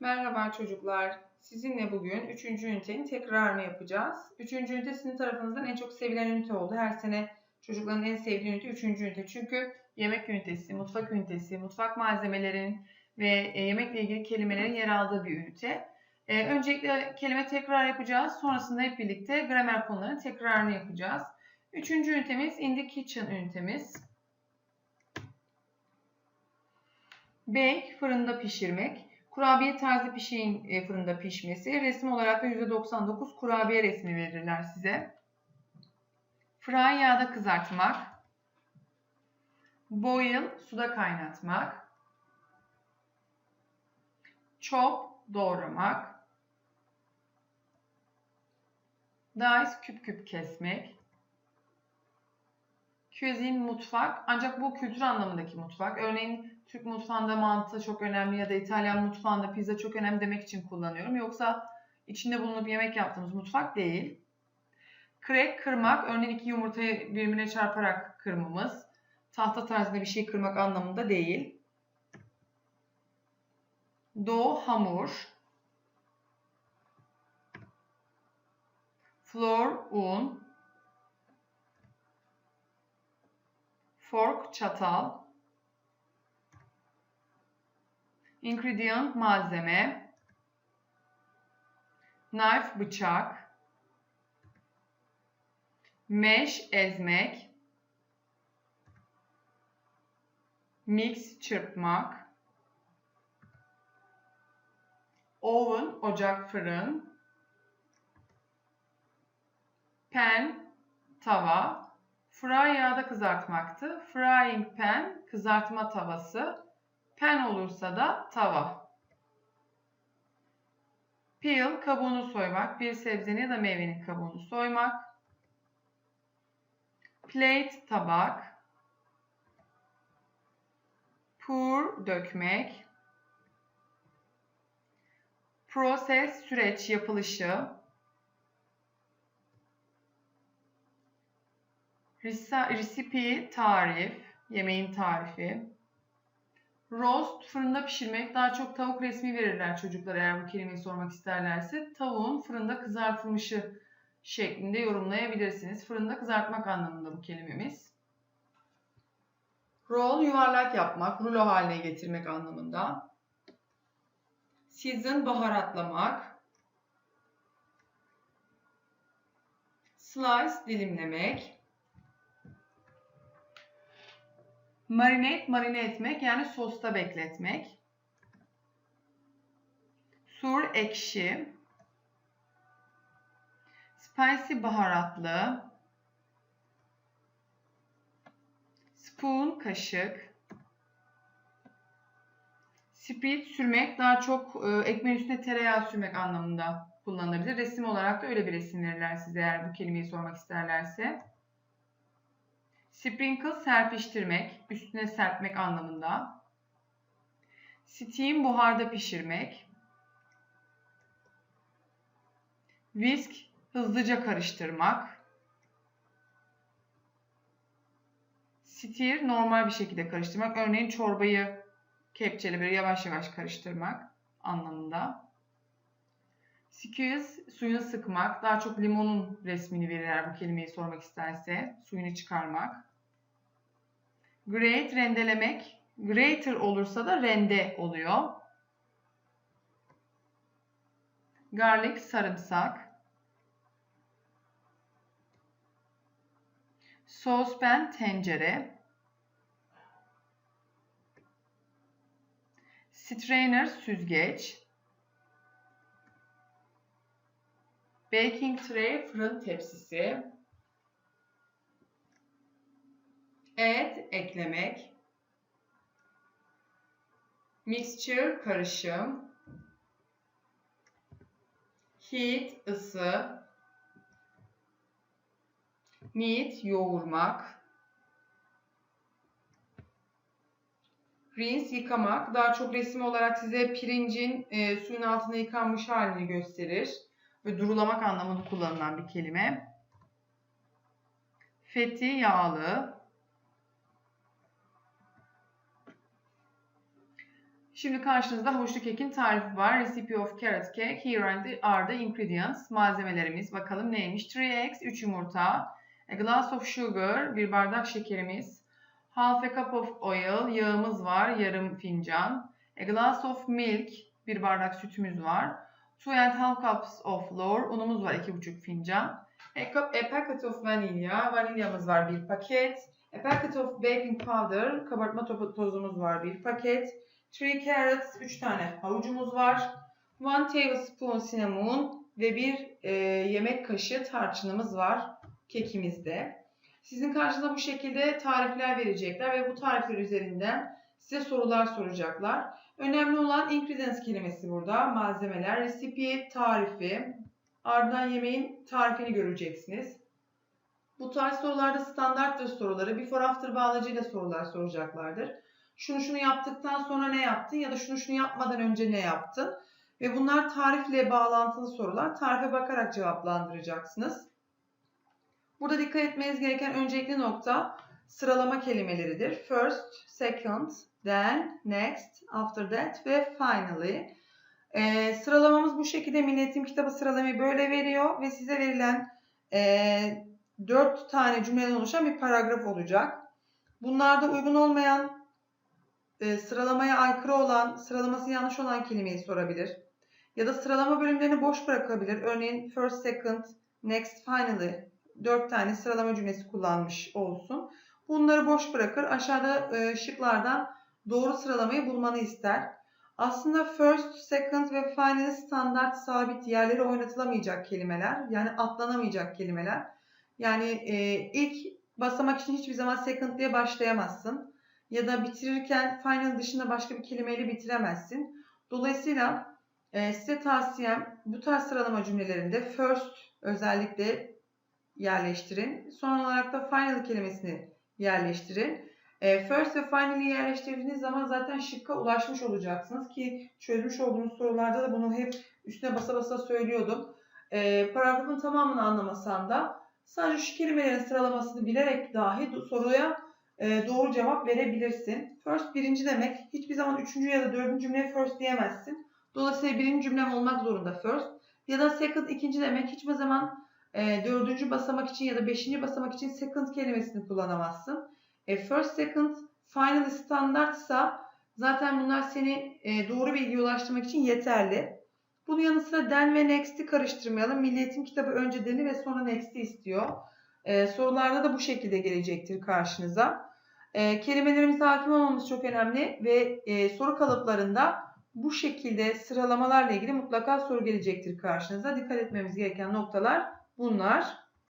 Merhaba çocuklar. Sizinle bugün 3. ünitenin tekrarını yapacağız. 3. ünite sizin tarafınızdan en çok sevilen ünite oldu. Her sene çocukların en sevdiği ünite 3. ünite. Çünkü yemek ünitesi, mutfak ünitesi, mutfak malzemelerin ve e, yemekle ilgili kelimelerin yer aldığı bir ünite. E, öncelikle kelime tekrar yapacağız. Sonrasında hep birlikte gramer konularının tekrarını yapacağız. Üçüncü ünitemiz in the kitchen ünitemiz. Bake, fırında pişirmek. Kurabiye tarzı bir şeyin e, fırında pişmesi. Resim olarak da %99 kurabiye resmi verirler size. Fry yağda kızartmak. Boil suda kaynatmak. Chop doğramak. Dice küp küp kesmek. Cuisine mutfak ancak bu kültür anlamındaki mutfak. Örneğin Türk mutfağında mantı çok önemli ya da İtalyan mutfağında pizza çok önemli demek için kullanıyorum. Yoksa içinde bulunup yemek yaptığımız mutfak değil. Crack kırmak, örneğin iki yumurtayı birbirine çarparak kırmamız. Tahta tarzında bir şey kırmak anlamında değil. Dough hamur. Flour un. Fork çatal. Ingredient malzeme. Knife bıçak. Mesh ezmek. Mix çırpmak. Oven ocak fırın. Pan tava. Fry yağda kızartmaktı. Frying pan kızartma tavası. Pen olursa da tava. Peel kabuğunu soymak. Bir sebzenin ya da meyvenin kabuğunu soymak. Plate tabak. Pour dökmek. Process süreç yapılışı. Recipe tarif, yemeğin tarifi. Roast fırında pişirmek. Daha çok tavuk resmi verirler çocuklar eğer bu kelimeyi sormak isterlerse. Tavuğun fırında kızartılmışı şeklinde yorumlayabilirsiniz. Fırında kızartmak anlamında bu kelimemiz. Roll yuvarlak yapmak, rulo haline getirmek anlamında. Season baharatlamak. Slice dilimlemek. Marinate, marine etmek yani sosta bekletmek. Sur, ekşi. Spicy, baharatlı. Spoon, kaşık. Spread, sürmek. Daha çok e, ekmeğin üstüne tereyağı sürmek anlamında kullanılabilir. Resim olarak da öyle bir resim verirler size eğer bu kelimeyi sormak isterlerse. Sprinkle serpiştirmek, üstüne serpmek anlamında. Steam buharda pişirmek. Whisk hızlıca karıştırmak. Stir normal bir şekilde karıştırmak. Örneğin çorbayı kepçeyle böyle yavaş yavaş karıştırmak anlamında. Squeeze suyunu sıkmak. Daha çok limonun resmini verirler bu kelimeyi sormak isterse. Suyunu çıkarmak. Grate rendelemek. Greater olursa da rende oluyor. Garlic sarımsak. Sospen tencere. Strainer süzgeç. Baking tray fırın tepsisi. Add eklemek. Mixture karışım. Heat ısı. Knead yoğurmak. Rinse yıkamak. Daha çok resim olarak size pirincin e, suyun altında yıkanmış halini gösterir. Ve durulamak anlamında kullanılan bir kelime. Feti yağlı. Şimdi karşınızda hoşlu kekin tarifi var. Recipe of carrot cake. Here are the ingredients. Malzemelerimiz. Bakalım neymiş? 3 eggs, 3 yumurta. A glass of sugar, bir bardak şekerimiz. Half a cup of oil, yağımız var, yarım fincan. A glass of milk, bir bardak sütümüz var. Two and half cups of flour, unumuz var, iki buçuk fincan. A, cup, a packet of vanilya, vanilyamız var, bir paket. A packet of baking powder, kabartma tozumuz var, bir paket. Three carrots, üç tane havucumuz var. One tablespoon cinnamon ve bir e, yemek kaşığı tarçınımız var kekimizde. Sizin karşınıza bu şekilde tarifler verecekler ve bu tarifler üzerinden size sorular soracaklar. Önemli olan ingredients kelimesi burada. Malzemeler, recipe, tarifi. Ardından yemeğin tarifini göreceksiniz. Bu tarz sorularda standarttır soruları. Before after bağlacıyla sorular soracaklardır. Şunu şunu yaptıktan sonra ne yaptın ya da şunu şunu yapmadan önce ne yaptın? Ve bunlar tarifle bağlantılı sorular. Tarife bakarak cevaplandıracaksınız. Burada dikkat etmeniz gereken öncelikli nokta sıralama kelimeleridir. First, second, then, next, after that ve finally. Ee, sıralamamız bu şekilde. Milli Eğitim Kitabı sıralamayı böyle veriyor ve size verilen e, 4 tane cümleden oluşan bir paragraf olacak. Bunlarda uygun olmayan, e, sıralamaya aykırı olan, sıralaması yanlış olan kelimeyi sorabilir. Ya da sıralama bölümlerini boş bırakabilir. Örneğin first, second, next, finally 4 tane sıralama cümlesi kullanmış olsun. Bunları boş bırakır. Aşağıda e, şıklardan doğru sıralamayı bulmanı ister. Aslında first, second ve finally standart sabit yerlere oynatılamayacak kelimeler. Yani atlanamayacak kelimeler. Yani e, ilk basamak için hiçbir zaman second diye başlayamazsın. Ya da bitirirken final dışında başka bir kelimeyle bitiremezsin. Dolayısıyla e, size tavsiyem bu tarz sıralama cümlelerinde first özellikle yerleştirin. Son olarak da final kelimesini yerleştirin. E, first ve final'i yerleştirdiğiniz zaman zaten şıkka ulaşmış olacaksınız ki çözmüş olduğumuz sorularda da bunu hep üstüne basa basa söylüyordum. E, paragrafın tamamını anlamasam da sadece şu kelimelerin sıralamasını bilerek dahi soruya e, doğru cevap verebilirsin. First birinci demek. Hiçbir zaman üçüncü ya da dördüncü cümleye first diyemezsin. Dolayısıyla birinci cümlem olmak zorunda first. Ya da second ikinci demek. Hiçbir zaman e, dördüncü basamak için ya da beşinci basamak için second kelimesini kullanamazsın. E, first, second, final standartsa zaten bunlar seni e, doğru bilgiye ulaştırmak için yeterli. Bunun yanı sıra then ve next'i karıştırmayalım. Milli Eğitim kitabı önce then'i ve sonra next'i istiyor. E, sorularda da bu şekilde gelecektir karşınıza. E, kelimelerimize hakim olmamız çok önemli ve e, soru kalıplarında bu şekilde sıralamalarla ilgili mutlaka soru gelecektir karşınıza. Dikkat etmemiz gereken noktalar bunlar.